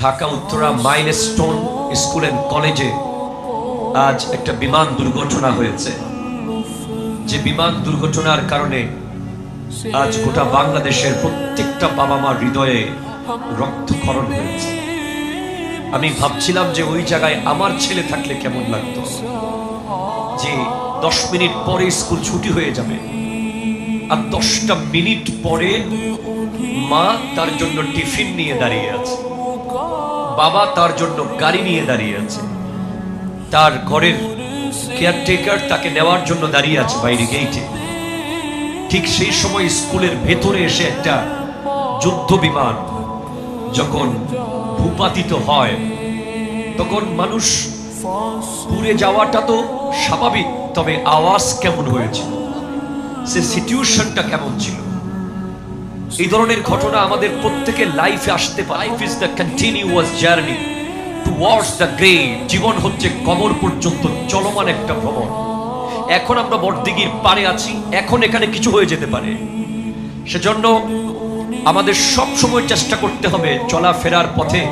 Dhaka Uttara milestone school and কলেজে আজ একটা বিমান দুর্ঘটনা হয়েছে। যে বিমান দুর্ঘটনার কারণে আজ গোটা বাংলাদেশের প্রত্যেকটা বাবা মার হৃদয়ে রক্তক্ষরণ হয়েছে। আমি ভাবছিলাম যে ওই জায়গায় আমার ছেলে থাকলে কেমন লাগতো? যে দশ মিনিট পরে স্কুল ছুটি হয়ে যাবে আর দশটা মিনিট পরে মা তার জন্য টিফিন নিয়ে দাঁড়িয়ে আছে। বাবা তার জন্য গাড়ি নিয়ে দাঁড়িয়ে আছে। তার ঘরের কেয়ারটেকার তাকে নেওয়ার জন্য দাঁড়িয়ে আছে বাইরে গেইটে ঠিক সেই সময় স্কুলের ভেতরে এসে একটা যুদ্ধ বিমান যখন ভূপাতিত হয়, তখন মানুষ পুড়ে যাওয়াটা তো স্বাভাবিক, তবে আওয়াজ কেমন হয়েছিল সে সিচুয়েশনটা কেমন ছিল? এই ধরনের ঘটনা আমাদের প্রত্যেকের লাইফে আসতে পারে। Life is the continuous journey towards the grave জীবন হচ্ছে কবর পর্যন্ত চলমান একটা ভ্রমণ। এখন আমরা বড়দিঘির পারে আছি। এখন এখানে কিছু হয়ে যেতে পারে। সেজন্য আমাদের সব সময় চেষ্টা করতে হবে চলাফেরার পথে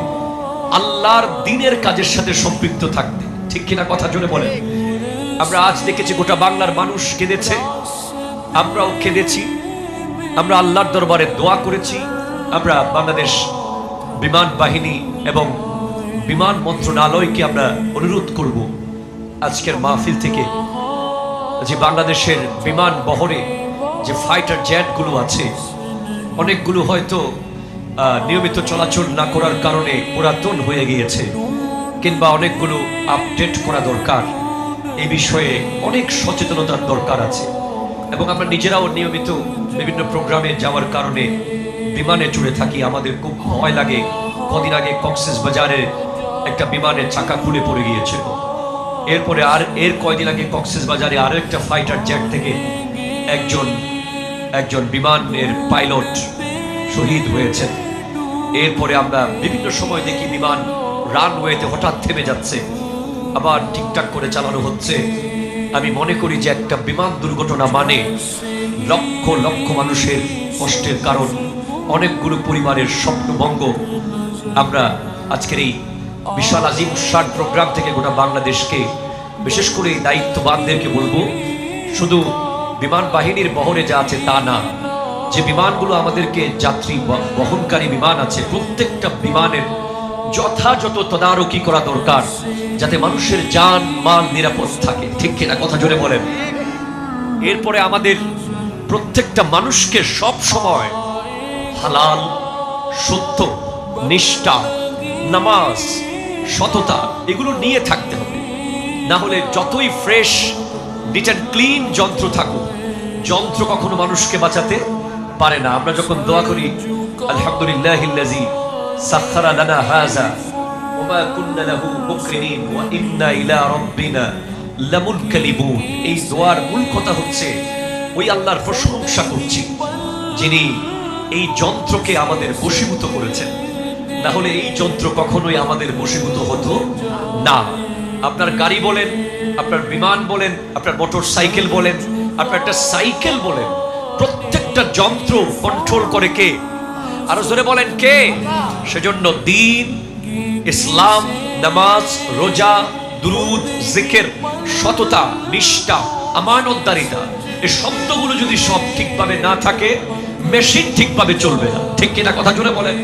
আল্লাহর দিনের কাজের সাথে সম্পৃক্ত থাকতে। ঠিক কিনা কথা জোরে বলে আমরা আজ দেখেছি গোটা বাংলার মানুষ কেঁদেছে। আমরাও কেঁদেছি। আমরা আল্লাহর দরবারে দোয়া করেছি। আমরা বাংলাদেশ বিমান বাহিনী এবং বিমান মন্ত্রণালয়কে আমরা অনুরোধ করব আজকের মাহফিল থেকে যে বাংলাদেশের বিমান বহরে যে ফাইটার জেটগুলো আছে, অনেকগুলো হয়তো নিয়মিত চলাচল না করার কারণে পুরাতন হয়ে গিয়েছে কিংবা অনেকগুলো আপডেট করা দরকার। এই বিষয়ে অনেক সচেতনতার দরকার আছে এবং আমরা নিজেরাও নিয়মিত বিভিন্ন প্রোগ্রামে যাওয়ার কারণে বিমানে চড়ে থাকি। আমাদের খুব ভয় লাগে। কদিন আগে কক্সেস বাজারে একটা বিমানের চাকা খুলে পড়ে গিয়েছিল। এরপরে আর, এর কয়দিন আগে কক্সেস বাজারে আরও একটা ফাইটার জেট থেকে একজন একজন বিমানের পাইলট শহীদ হয়েছেন। এরপরে আমরা বিভিন্ন সময় দেখি বিমান রানওয়েতে হঠাৎ থেমে যাচ্ছে। আবার ঠিকঠাক করে চালানো হচ্ছে। আমি মনে করি যে একটা বিমান দুর্ঘটনা মানে লক্ষ লক্ষ মানুষের কষ্টের কারণ, অনেকগুলো পরিবারের স্বপ্নভঙ্গ আমরা আজকের এই বিশাল আজিম উৎসার প্রোগ্রাম থেকে গোটা বাংলাদেশকে বিশেষ করে এই দায়িত্ববানদেরকে বলব, শুধু বিমান বাহিনীর বহরে যা আছে তা না, যে বিমানগুলো আমাদেরকে যাত্রী বহনকারী বিমান আছে, প্রত্যেকটা বিমানের যথাযথ তদারকি করা দরকার, যাতে মানুষের যান মাল নিরাপদ থাকে। ঠিক কিনা কথা জোরে বলেন? এরপরে আমাদের প্রত্যেকটা মানুষকে সব সময় হালাল সত্য নিষ্ঠা, নামাজ, সততা, এগুলো নিয়ে থাকতে হবে। না হলে যতই ফ্রেশ, নিট অ্যান্ড ক্লিন যন্ত্র থাকুক, যন্ত্র কখনো মানুষকে বাঁচাতে পারে না। আমরা যখন দোয়া করি কুন্না লাহু ইন্না ইলা এই দোয়ার মূল কথা হচ্ছে ওই আল্লাহর প্রশংসা করছি, যিনি এই যন্ত্রকে আমাদের বশীভূত করেছেন। না হলে এই যন্ত্র কখনোই আমাদের বশীভূত হতো না। আপনার গাড়ি বলেন, আপনার বিমান বলেন, আপনার মোটর সাইকেল বলেন, আপনার একটা সাইকেল বলেন, প্রত্যেকটা যন্ত্র কন্ট্রোল করে কে? আরও জোরে বলেন কে? সেজন্য দিন, ইসলাম, নামাজ, রোজা, দুরুদ, জিকের, সততা, নিষ্ঠা, আমানতদারিতা এই শব্দগুলো যদি সব ঠিকভাবে না থাকে মেশিন ঠিকভাবে চলবে না। ঠিক কিনা কথা জোরে বলেন?